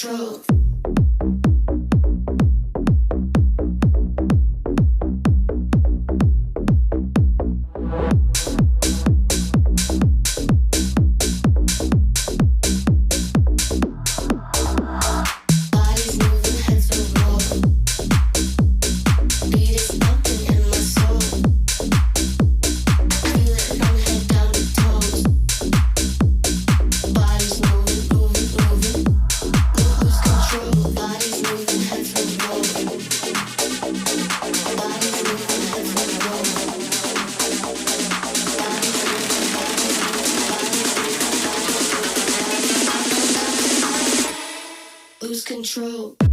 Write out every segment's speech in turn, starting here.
truth. Control.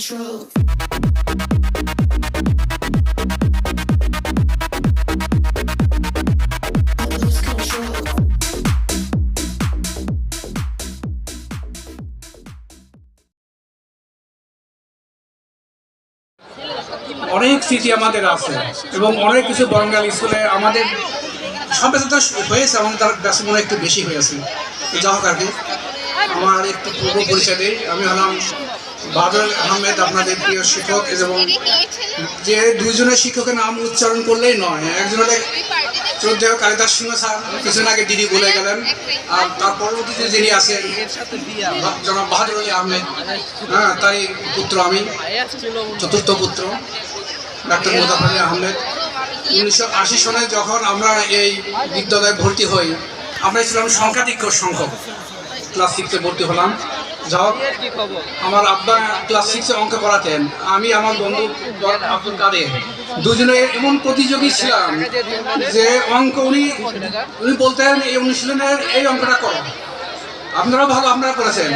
Control. অনেক স্মৃতি আমাদের আছে এবং অনেক কিছু বঙ্গাল স্কুলে আমাদের সভ্যতা হয়েছে আমাদের তার কাছে মনে একটু বেশি হয়েছে যা হোক আর কি, আমার একটু পূর্ব পরিচয় আমি হলাম বাদল আহমেদ আপনাদের প্রিয় শিক্ষক এবং যে দুইজনের শিক্ষকের নাম উচ্চারণ করলেই নয়, একজন শ্রদ্ধেয় কালিদাস সিংহ স্যার, কিছুদিন আগে দিদি বলে গেলেন। আর তার পরবর্তীতে যিনি আছেন জনাব বাহাদুর আলী আহমেদ হ্যাঁ তারই পুত্র আমি, চতুর্থ পুত্র, ডাক্তার মোজাফর আহমেদ। উনিশশো আশি সনে যখন আমরা এই বিদ্যালয়ে ভর্তি হই, আমরা ছিলাম সংখ্যাধিক্য সংখ্যক। ক্লাস সিক্সে ভর্তি হলাম। আমার আব্বা ক্লাস সিক্সে অঙ্ক করাতেন। আমি আমার বন্ধু আব্দুল কাদের। দুজনে এমন প্রতিযোগী ছিলাম যে অঙ্ক উনি উনি বলতেন, এই অনুশীলনের এই অঙ্কটা করো। আপনারা ভালো আপনারা করেছেন।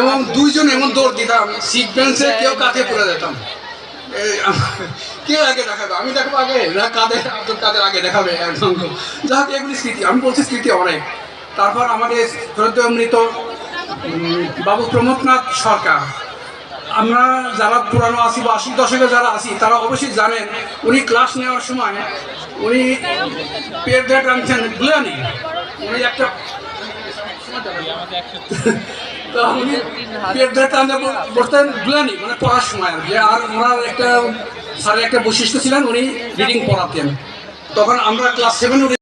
এবং দুইজন এমন দৌড় দিতাম সিট বেঞ্চে কেউ কাঁধে পড়ে যেতাম কে আগে দেখাবে? আমি দেখাবো আগে। না, কাদের? আব্দুল কাদের আগে দেখাবে একদম যা এগুলি স্মৃতি। আমি বলছি স্মৃতি অনেক। তারপর আমাদের সদ্য মৃত বাবু প্রমোদনাথ সরকার। আমরা যারা পুরানো আছি বা আশি দশকে যারা আছি, তারা অবশ্যই জানেন, উনি ক্লাস নেওয়ার সময় উনি পেট দিয়ে টানছেন গ্লানি উনি একটা মানে সময়। কি আর ওনার একটা স্যারের একটা বৈশিষ্ট্য ছিলেন, উনি রিডিং পড়াতেন। তখন আমরা ক্লাস সেভেনে